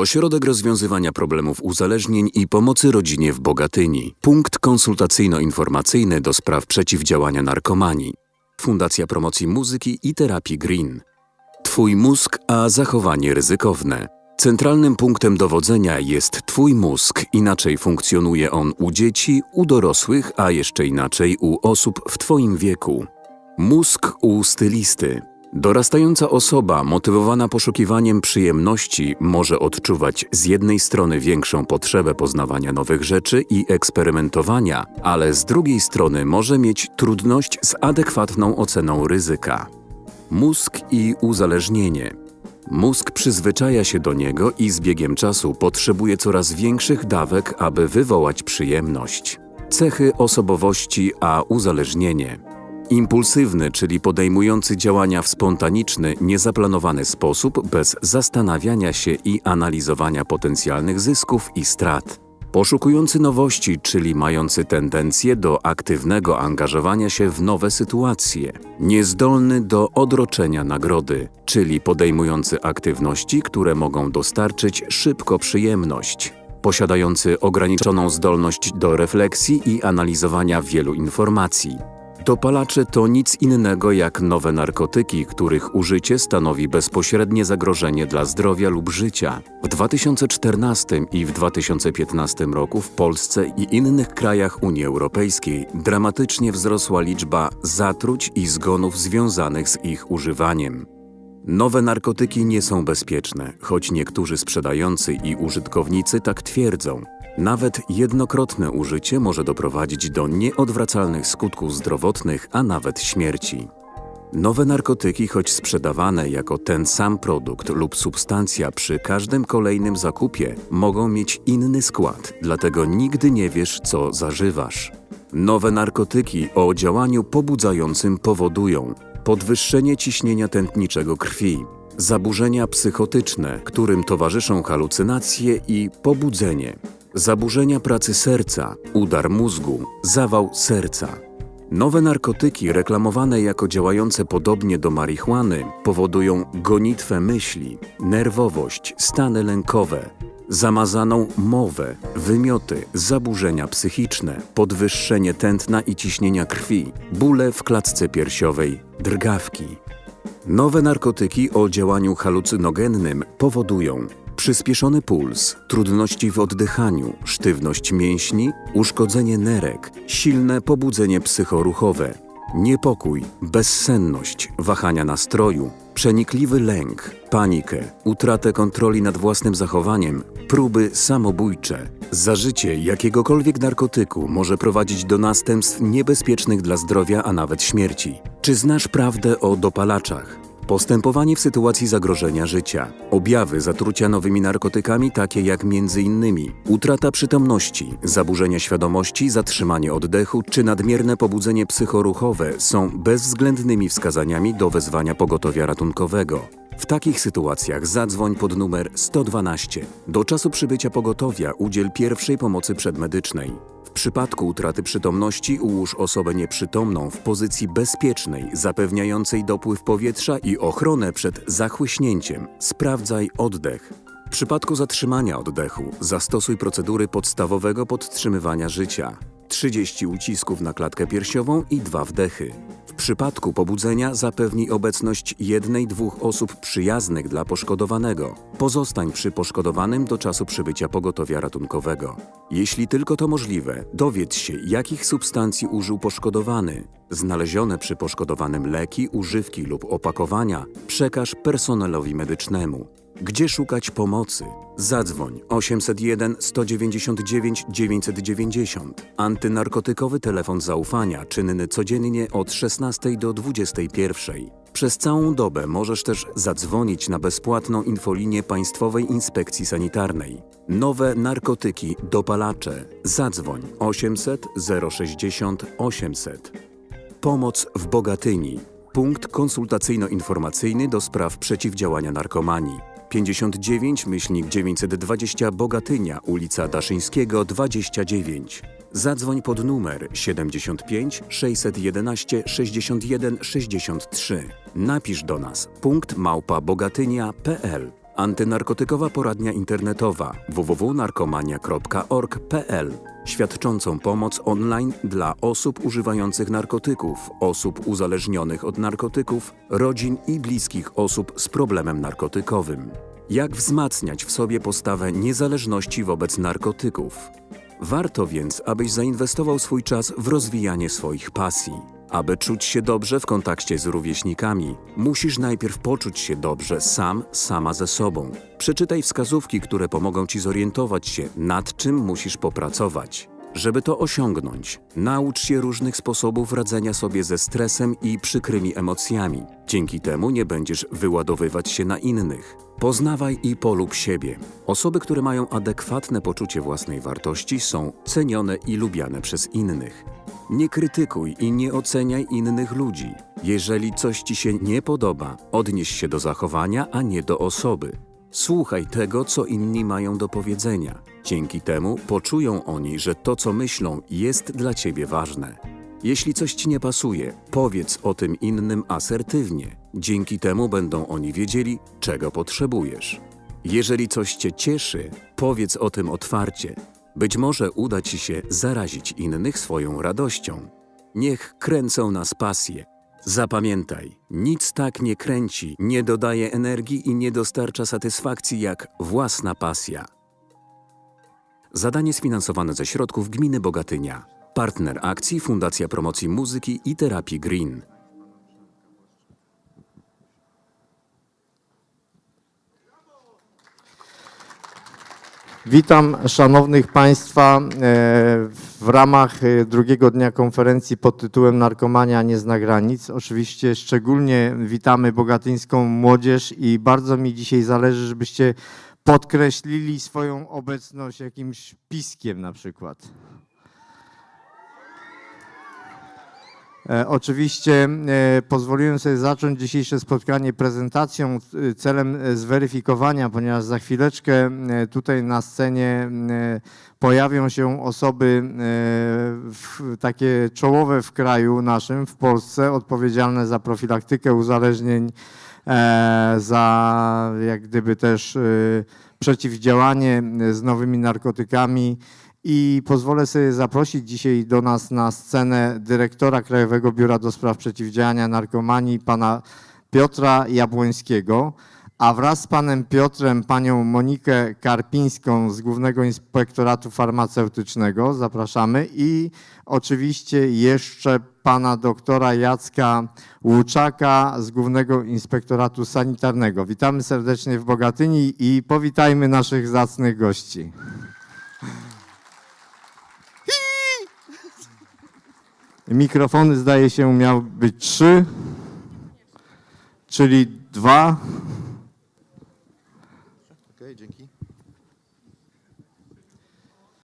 Ośrodek rozwiązywania problemów uzależnień i pomocy rodzinie w Bogatyni. Punkt konsultacyjno-informacyjny do spraw przeciwdziałania narkomanii. Fundacja Promocji Muzyki i Terapii Green. Twój mózg, a zachowanie ryzykowne. Centralnym punktem dowodzenia jest Twój mózg. Inaczej funkcjonuje on u dzieci, u dorosłych, a jeszcze inaczej u osób w Twoim wieku. Mózg u stylisty. Dorastająca osoba motywowana poszukiwaniem przyjemności może odczuwać z jednej strony większą potrzebę poznawania nowych rzeczy i eksperymentowania, ale z drugiej strony może mieć trudność z adekwatną oceną ryzyka. Mózg i uzależnienie. Mózg przyzwyczaja się do niego i z biegiem czasu potrzebuje coraz większych dawek, aby wywołać przyjemność. Cechy osobowości a uzależnienie. Impulsywny, czyli podejmujący działania w spontaniczny, niezaplanowany sposób, bez zastanawiania się i analizowania potencjalnych zysków i strat. Poszukujący nowości, czyli mający tendencję do aktywnego angażowania się w nowe sytuacje. Niezdolny do odroczenia nagrody, czyli podejmujący aktywności, które mogą dostarczyć szybko przyjemność. Posiadający ograniczoną zdolność do refleksji i analizowania wielu informacji. Dopalacze to nic innego jak nowe narkotyki, których użycie stanowi bezpośrednie zagrożenie dla zdrowia lub życia. W 2014 i w 2015 roku w Polsce i innych krajach Unii Europejskiej dramatycznie wzrosła liczba zatruć i zgonów związanych z ich używaniem. Nowe narkotyki nie są bezpieczne, choć niektórzy sprzedający i użytkownicy tak twierdzą. Nawet jednokrotne użycie może doprowadzić do nieodwracalnych skutków zdrowotnych, a nawet śmierci. Nowe narkotyki, choć sprzedawane jako ten sam produkt lub substancja przy każdym kolejnym zakupie, mogą mieć inny skład, dlatego nigdy nie wiesz, co zażywasz. Nowe narkotyki o działaniu pobudzającym powodują podwyższenie ciśnienia tętniczego krwi, zaburzenia psychotyczne, którym towarzyszą halucynacje i pobudzenie, zaburzenia pracy serca, udar mózgu, zawał serca. Nowe narkotyki reklamowane jako działające podobnie do marihuany powodują gonitwę myśli, nerwowość, stany lękowe, zamazaną mowę, wymioty, zaburzenia psychiczne, podwyższenie tętna i ciśnienia krwi, bóle w klatce piersiowej, drgawki. Nowe narkotyki o działaniu halucynogennym powodują przyspieszony puls, trudności w oddychaniu, sztywność mięśni, uszkodzenie nerek, silne pobudzenie psychoruchowe, niepokój, bezsenność, wahania nastroju, przenikliwy lęk, panikę, utratę kontroli nad własnym zachowaniem, próby samobójcze. Zażycie jakiegokolwiek narkotyku może prowadzić do następstw niebezpiecznych dla zdrowia, a nawet śmierci. Czy znasz prawdę o dopalaczach? Postępowanie w sytuacji zagrożenia życia. Objawy zatrucia nowymi narkotykami takie jak m.in. utrata przytomności, zaburzenia świadomości, zatrzymanie oddechu czy nadmierne pobudzenie psychoruchowe są bezwzględnymi wskazaniami do wezwania pogotowia ratunkowego. W takich sytuacjach zadzwoń pod numer 112. Do czasu przybycia pogotowia udziel pierwszej pomocy przedmedycznej. W przypadku utraty przytomności ułóż osobę nieprzytomną w pozycji bezpiecznej, zapewniającej dopływ powietrza i ochronę przed zachłyśnięciem. Sprawdzaj oddech. W przypadku zatrzymania oddechu zastosuj procedury podstawowego podtrzymywania życia. 30 ucisków na klatkę piersiową i dwa wdechy. Przypadku pobudzenia zapewnij obecność jednej, dwóch osób przyjaznych dla poszkodowanego. Pozostań przy poszkodowanym do czasu przybycia pogotowia ratunkowego. Jeśli tylko to możliwe, dowiedz się, jakich substancji użył poszkodowany. Znalezione przy poszkodowanym leki, używki lub opakowania przekaż personelowi medycznemu. Gdzie szukać pomocy? Zadzwoń 801 199 990. Antynarkotykowy telefon zaufania czynny codziennie od 16 do 21. Przez całą dobę możesz też zadzwonić na bezpłatną infolinię Państwowej Inspekcji Sanitarnej. Nowe narkotyki, dopalacze. Zadzwoń 800 060 800. Pomoc w Bogatyni. Punkt konsultacyjno-informacyjny do spraw przeciwdziałania narkomanii. 59 myślnik 920 Bogatynia, ulica Daszyńskiego 29. Zadzwoń pod numer 75 611 61 63. Napisz do nas punkt małpa bogatynia.pl Antynarkotykowa poradnia internetowa www.narkomania.org.pl świadczącą pomoc online dla osób używających narkotyków, osób uzależnionych od narkotyków, rodzin i bliskich osób z problemem narkotykowym. Jak wzmacniać w sobie postawę niezależności wobec narkotyków? Warto więc, abyś zainwestował swój czas w rozwijanie swoich pasji. Aby czuć się dobrze w kontakcie z rówieśnikami, musisz najpierw poczuć się dobrze sam, sama ze sobą. Przeczytaj wskazówki, które pomogą ci zorientować się, nad czym musisz popracować. Żeby to osiągnąć, naucz się różnych sposobów radzenia sobie ze stresem i przykrymi emocjami. Dzięki temu nie będziesz wyładowywać się na innych. Poznawaj i polub siebie. Osoby, które mają adekwatne poczucie własnej wartości, są cenione i lubiane przez innych. Nie krytykuj i nie oceniaj innych ludzi. Jeżeli coś ci się nie podoba, odnieś się do zachowania, a nie do osoby. Słuchaj tego, co inni mają do powiedzenia. Dzięki temu poczują oni, że to, co myślą, jest dla ciebie ważne. Jeśli coś ci nie pasuje, powiedz o tym innym asertywnie. Dzięki temu będą oni wiedzieli, czego potrzebujesz. Jeżeli coś cię cieszy, powiedz o tym otwarcie. Być może uda ci się zarazić innych swoją radością. Niech kręcą nas pasje. Zapamiętaj, nic tak nie kręci, nie dodaje energii i nie dostarcza satysfakcji jak własna pasja. Zadanie sfinansowane ze środków Gminy Bogatynia. Partner akcji Fundacja Promocji Muzyki i Terapii Green. Witam szanownych Państwa e, w ramach e, drugiego dnia konferencji pod tytułem Narkomania nie zna granic. Oczywiście szczególnie witamy bogatyńską młodzież i bardzo mi dzisiaj zależy, żebyście podkreślili swoją obecność jakimś piskiem na przykład. Oczywiście e, pozwoliłem sobie zacząć dzisiejsze spotkanie prezentacją e, celem e, zweryfikowania, ponieważ za chwileczkę e, tutaj na scenie e, pojawią się osoby e, takie czołowe w kraju naszym, w Polsce, odpowiedzialne za profilaktykę uzależnień, e, za jak gdyby też e, przeciwdziałanie e, z nowymi narkotykami. I pozwolę sobie zaprosić dzisiaj do nas na scenę dyrektora Krajowego Biura do Spraw Przeciwdziałania Narkomanii, pana Piotra Jabłońskiego, a wraz z panem Piotrem panią Monikę Karpińską z Głównego Inspektoratu Farmaceutycznego, zapraszamy, i oczywiście jeszcze pana doktora Jacka Łuczaka z Głównego Inspektoratu Sanitarnego. Witamy serdecznie w Bogatyni i powitajmy naszych zacnych gości. Mikrofony zdaje się miały być trzy, czyli dwa. Okej, dzięki.